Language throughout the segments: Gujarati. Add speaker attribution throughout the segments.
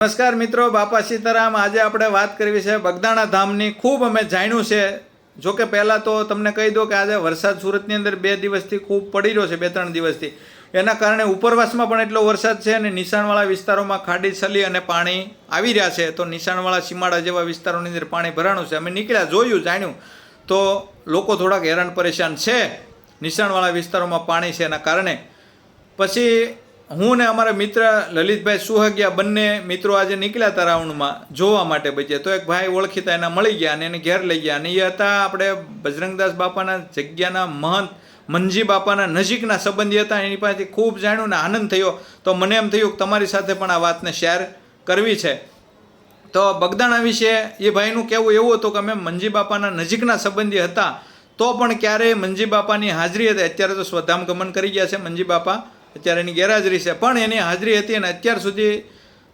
Speaker 1: નમસ્કાર મિત્રો, બાપા સીતારામ. આજે આપણે વાત કરવી છે બગદાણા ધામની. ખૂબ અમે જાણ્યું છે. જો કે પહેલાં તો તમને કહી દો કે આજે વરસાદ સુરતની અંદર બે દિવસથી ખૂબ પડી રહ્યો છે, બે ત્રણ દિવસથી. એના કારણે ઉપરવાસમાં પણ એટલો વરસાદ છે અને નિશાણવાળા વિસ્તારોમાં ખાડી છલી અને પાણી આવી રહ્યા છે. તો નિશાણવાળા સીમાડા જેવા વિસ્તારોની અંદર પાણી ભરાણું છે. અમે નીકળ્યા, જોયું, જાણ્યું. તો લોકો થોડાક હેરાન પરેશાન છે. નિશાણવાળા વિસ્તારોમાં પાણી છે એના કારણે. પછી હું ને અમારા મિત્ર લલિતભાઈ સુહગિયા બંને મિત્રો આજે નીકળ્યા હતા રાઉન્ડમાં જોવા માટે બચ્યા તો એક ભાઈ ઓળખીતા એના મળી ગયા અને એને ઘેર લઈ ગયા અને એ હતા આપણે બજરંગદાસ બાપાના જગ્યાના મહંત મંજી બાપાના નજીકના સંબંધી હતા. એની પાસેથી ખૂબ જાણ્યું ને આનંદ થયો. તો મને એમ થયું કે તમારી સાથે પણ આ વાતને શેર કરવી છે. તો બગદાણા વિશે એ ભાઈનું કહેવું એવું હતું કે અમે મંજી બાપાના નજીકના સંબંધી હતા. તો પણ ક્યારેય મંજી બાપાની હાજરી હતી. અત્યારે તો સ્વધામ ગમન કરી ગયા છે મંજી બાપા. અત્યારે એની ગેરહાજરી છે. પણ એની હાજરી હતી અને અત્યાર સુધી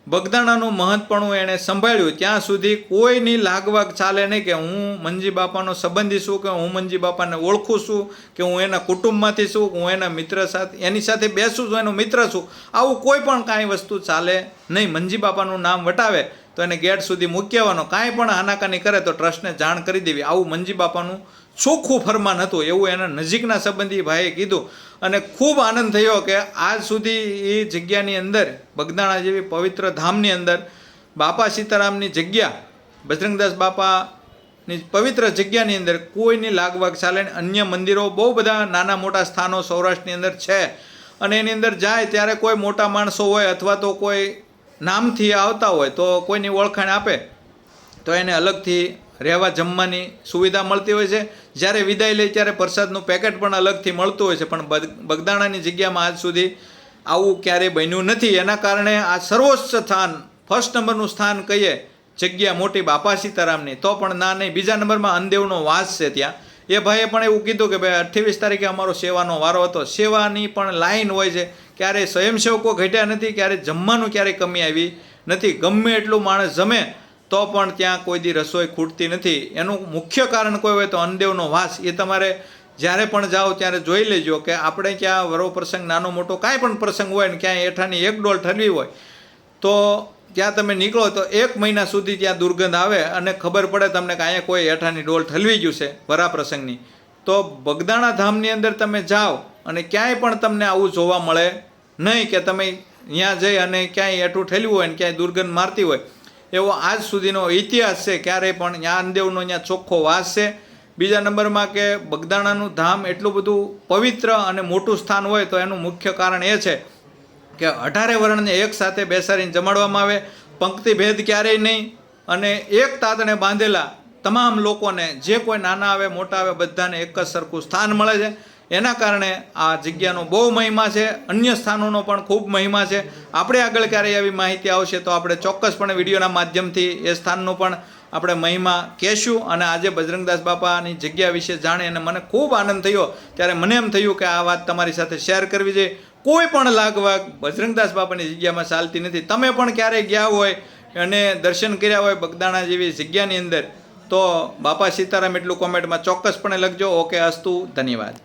Speaker 1: બગદાણાનું મહત્વપણું એણે સંભાળ્યું. ત્યાં સુધી કોઈની લાગવાગ ચાલે નહીં કે હું મંજી બાપાનો સંબંધી છું કે હું મંજી બાપાને ઓળખું છું કે હું એના કુટુંબમાંથી છું, હું એના મિત્ર સાથે, એની સાથે બેસું છું, એનો મિત્ર છું. આવું કોઈ પણ કાંઈ વસ્તુ ચાલે નહીં. મંજી બાપાનું નામ વટાવે. તો એને ગેટ સુધી મૂકી આવવાનો કાંઈ પણ આનાકાની કરે તો ટ્રસ્ટને જાણ કરી દેવી. આવું મંજી બાપાનું ચોખ્ખું ફરમાન હતું. એવું એના નજીકના સંબંધી ભાઈએ કીધું. અને ખૂબ આનંદ થયો કે આજ સુધી એ જગ્યાની અંદર, બગદાણા જેવી પવિત્ર ધામની અંદર, બાપા સીતારામની જગ્યા, બજરંગદાસ બાપાની પવિત્ર જગ્યાની અંદર કોઈની લાગવાગ ચાલે અન્ય મંદિરો બહુ બધા નાના મોટા સ્થાનો સૌરાષ્ટ્રની અંદર છે. અને એની અંદર જાય ત્યારે કોઈ મોટા માણસો હોય અથવા તો કોઈ નામથી આવતા હોય તો કોઈની ઓળખાણ આપે, તો એને અલગથી રહેવા જમવાની સુવિધા મળતી હોય છે. જ્યારે વિદાય લે ત્યારે પ્રસાદનું પેકેટ પણ અલગથી મળતું હોય છે. પણ બગ- બગદાણાની જગ્યામાં આજ સુધી આવું ક્યારેય બન્યું નથી. એના કારણે આ સર્વોચ્ચ સ્થાન, ફર્સ્ટ નંબરનું સ્થાન કહીએ, જગ્યા મોટી બાપા સીતારામની તો પણ ના નહીં. બીજા નંબરમાં અંદેવનો વાસ છે ત્યાં. એ ભાઈએ પણ એવું કીધું કે ભાઈ, અઠ્ઠાવીસ તારીખે અમારો સેવાનો વારો હતો. સેવાની પણ લાઈન હોય છે. ક્યારેય સ્વયંસેવકો ઘટ્યા નથી, ક્યારે જમવાનું ક્યારેય કમી આવી નથી. ગમે એટલું માણસ જમે, તો પણ ત્યાં કોઈ દી રસોઈ ખૂટતી નથી. એનું મુખ્ય કારણ કોઈ હોય તો અનદેવનો વાસ. એ તમારે જ્યારે પણ જાઓ ત્યારે જોઈ લેજો કે આપણે ક્યાં વરો પ્રસંગ, નાનો મોટો કાંઈ પણ પ્રસંગ હોય ને ક્યાંય એઠાની એક ડોલ ઠરવી હોય, તો ત્યાં તમે નીકળો તો એક મહિના સુધી ત્યાં દુર્ગંધ આવે અને ખબર પડે તમને કે અહીંયા કોઈ હેઠાની ડોલ ઠલવી ગયું છે વરા પ્રસંગની. તો બગદાણા ધામની અંદર તમે જાઓ અને ક્યાંય પણ તમને આવું જોવા મળે, નહીં કે તમે ત્યાં જઈ અને ક્યાંય એઠું ઠેલ્યું હોય ને ક્યાંય દુર્ગંધ મારતી હોય, એવો આજ સુધીનો ઇતિહાસ છે, ક્યારેય પણ ત્યાં અંદેવનો ત્યાં ચોખ્ખો વાસ છે. બીજા નંબરમાં કે બગદાણાનું ધામ એટલું બધું પવિત્ર અને મોટું સ્થાન હોય તો એનું મુખ્ય કારણ એ છે કે અઢારે વર્ણને એક સાથે બેસાડીને જમાડવામાં આવે પંક્તિ ભેદ ક્યારેય નહીં અને એક તાતણે બાંધેલા તમામ લોકોને જે કોઈ નાના આવે, મોટા આવે, બધાને એક જ સરખું સ્થાન મળે છે. એના કારણે આ જગ્યાનો બહુ મહિમા છે, અન્ય સ્થાનોનો પણ ખૂબ મહિમા છે. આપણે આગળ ક્યારેય આવી માહિતી આવશે તો આપણે ચોક્કસપણે વિડીયોના માધ્યમથી એ સ્થાનનો પણ આપણે મહિમા કહેશું અને આજે બજરંગદાસ બાપાની જગ્યા વિશે જાણી અને મને ખૂબ આનંદ થયો. ત્યારે મને એમ થયું કે આ વાત તમારી સાથે શેર કરવી જોઈએ. કોઈ પણ લાગવાગ બજરંગદાસ બાપાની જગ્યામાં ચાલતી નથી. તમે પણ ક્યારેય ગયા હોય અને દર્શન કર્યા હોય બગદાણા જેવી જગ્યાની અંદર, તો બાપા સીતારામ એટલું કોમેન્ટમાં ચોક્કસપણે લખજો. ઓકે, અસ્તુ, ધન્યવાદ.